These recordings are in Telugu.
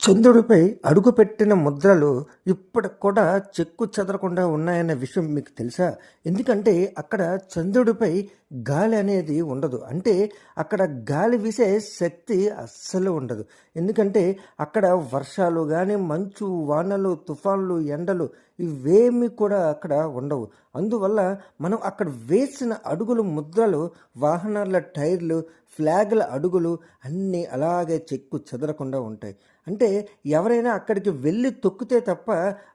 చంద్రుడిపై అడుగుపెట్టిన ముద్రలు ఇప్పటికి కూడా చెక్కు చెదరకుండా ఉన్నాయన్న విషయం మీకు తెలుసా? ఎందుకంటే అక్కడ చంద్రుడిపై గాలి అనేది ఉండదు. అంటే అక్కడ గాలి వీసే శక్తి అస్సలు ఉండదు. ఎందుకంటే అక్కడ వర్షాలు కానీ మంచు వానలు తుఫాన్లు ఎండలు ఇవేమీ కూడా అక్కడ ఉండవు. అందువల్ల మనం అక్కడ వేసిన అడుగులు ముద్రలు వాహనాల టైర్లు ఫ్లాగ్ల అడుగులు అన్నీ అలాగే చెక్కు చెదరకుండా ఉంటాయి. అంటే ఎవరైనా అక్కడికి వెళ్ళి తొక్కితే తప్ప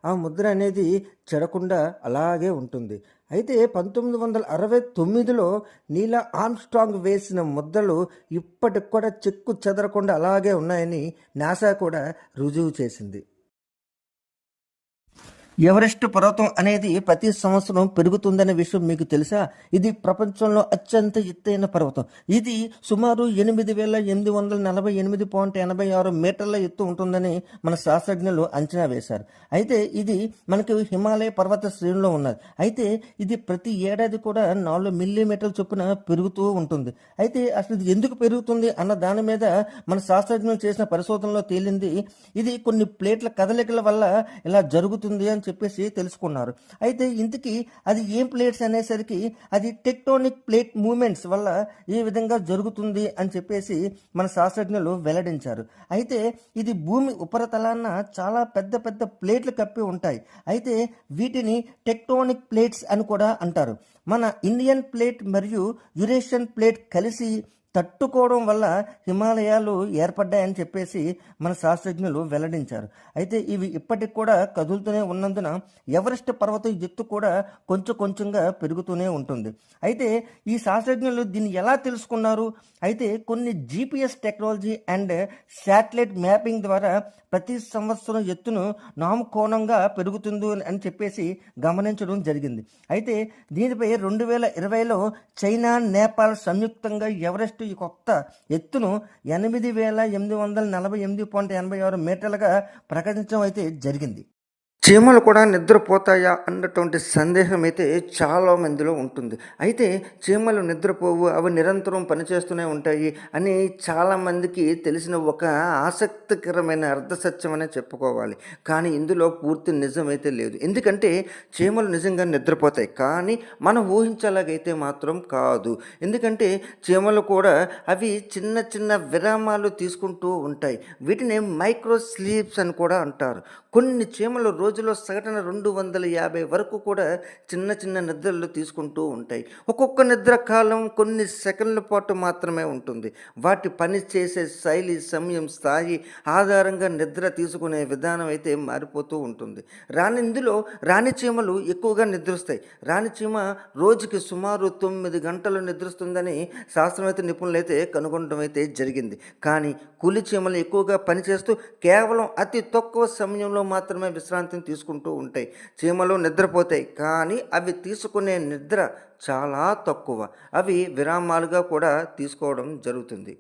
ఆ ముద్ర అనేది చెడకుండా అలాగే ఉంటుంది. అయితే పంతొమ్మిది వందల అరవై తొమ్మిదిలో నీలా ఆమ్స్ట్రాంగ్ వేసిన ముద్రలు ఇప్పటికి కూడా చెక్కు చెదరకుండా అలాగే ఉన్నాయని నాసా కూడా రుజువు చేసింది. ఎవరెస్ట్ పర్వతం అనేది ప్రతి సంవత్సరం పెరుగుతుందనే విషయం మీకు తెలుసా? ఇది ప్రపంచంలో అత్యంత ఎత్తైన పర్వతం. ఇది సుమారు ఎనిమిది వేల ఎనిమిది వందల నలభై ఎనిమిది పాయింట్ ఎనభై ఆరు మీటర్ల ఎత్తు ఉంటుందని మన శాస్త్రజ్ఞులు అంచనా వేశారు. అయితే ఇది మనకి హిమాలయ పర్వత శ్రేణిలో ఉన్నది. అయితే ఇది ప్రతి ఏడాది కూడా నాలుగు మిల్లీమీటర్ల చొప్పున పెరుగుతూ ఉంటుంది. అయితే అసలు ఇది ఎందుకు పెరుగుతుంది అన్న దాని మీద మన శాస్త్రజ్ఞులు చేసిన పరిశోధనలో తేలింది. ఇది కొన్ని ప్లేట్ల కదలికల వల్ల ఇలా జరుగుతుంది అని చెప్పేసి తెలుసుకున్నారు. అయితే ఇంతకీ అది ఏం ప్లేట్స్ అనేసరికి అది టెక్టోనిక్ ప్లేట్ మూమెంట్స్ వల్ల ఈ విధంగా జరుగుతుంది అని చెప్పేసి మన శాస్త్రజ్ఞులు వెల్లడించారు. అయితే ఇది భూమి ఉపరితలాన చాలా పెద్ద పెద్ద ప్లేట్లు కప్పి ఉంటాయి. అయితే వీటిని టెక్టోనిక్ ప్లేట్స్ అని కూడా అంటారు. మన ఇండియన్ ప్లేట్ మరియు యురేషియన్ ప్లేట్ కలిసి తట్టుకోవడం వల్ల హిమాలయాలు ఏర్పడ్డాయని చెప్పేసి మన శాస్త్రజ్ఞులు వెల్లడించారు. అయితే ఇవి ఇప్పటికి కూడా కదులుతూనే ఉన్నందున ఎవరెస్ట్ పర్వత ఎత్తు కూడా కొంచెం కొంచెంగా పెరుగుతూనే ఉంటుంది. అయితే ఈ శాస్త్రజ్ఞులు దీన్ని ఎలా తెలుసుకున్నారు? అయితే కొన్ని GPS technology and satellite mapping ద్వారా ప్రతి సంవత్సరం ఎత్తును నామకోణంగా పెరుగుతుంది అని చెప్పేసి గమనించడం జరిగింది. అయితే దీనిపై రెండు వేల ఇరవైలో చైనా నేపాల్ సంయుక్తంగా ఎవరెస్ట్ ఈ కొత్త ఎత్తును ఎనిమిది వేల ఎనిమిది వందల నలభై ఎనిమిది పాయింట్ ఎనభై ఆరు మీటర్లుగా ప్రకటించడం అయితే జరిగింది. చీమలు కూడా నిద్రపోతాయా అన్నటువంటి సందేహం అయితే చాలా మందిలో ఉంటుంది. అయితే చీమలు నిద్రపోవు అవి నిరంతరం పనిచేస్తూనే ఉంటాయి అని చాలామందికి తెలిసిన ఒక ఆసక్తికరమైన అర్ధసత్యం అనే చెప్పుకోవాలి. కానీ ఇందులో పూర్తి నిజమైతే లేదు. ఎందుకంటే చీమలు నిజంగా నిద్రపోతాయి కానీ మనం ఊహించేలాగైతే మాత్రం కాదు. ఎందుకంటే చీమలు కూడా అవి చిన్న చిన్న విరామాలు తీసుకుంటూ ఉంటాయి. వీటిని మైక్రో స్లీప్స్ అని కూడా అంటారు. కొన్ని చీమలు రోజు రోజులో సగటున రెండు వందల యాభై వరకు కూడా చిన్న చిన్న నిద్రలు తీసుకుంటూ ఉంటాయి. ఒక్కొక్క నిద్ర కాలం కొన్ని సెకండ్ల పాటు మాత్రమే ఉంటుంది. వాటి పని చేసే శైలి సమయం స్థాయి ఆధారంగా నిద్ర తీసుకునే విధానం అయితే మారిపోతూ ఉంటుంది. రాని ఇందులో రాణి చీమలు ఎక్కువగా నిద్రిస్తాయి. రాణి చీమ రోజుకి సుమారు తొమ్మిది గంటలు నిద్రిస్తుందని శాస్త్రవేత్త నిపుణులు అయితే కనుగొనడం అయితే జరిగింది. కానీ కూలి చీమలు ఎక్కువగా పనిచేస్తూ కేవలం అతి తక్కువ సమయంలో మాత్రమే విశ్రాంతిని తీసుకుంటూ ఉంటాయి. చీమలు నిద్రపోతాయి. కానీ అవి తీసుకునే నిద్ర చాలా తక్కువ. అవి విరామాలుగా కూడా తీసుకోవడం జరుగుతుంది.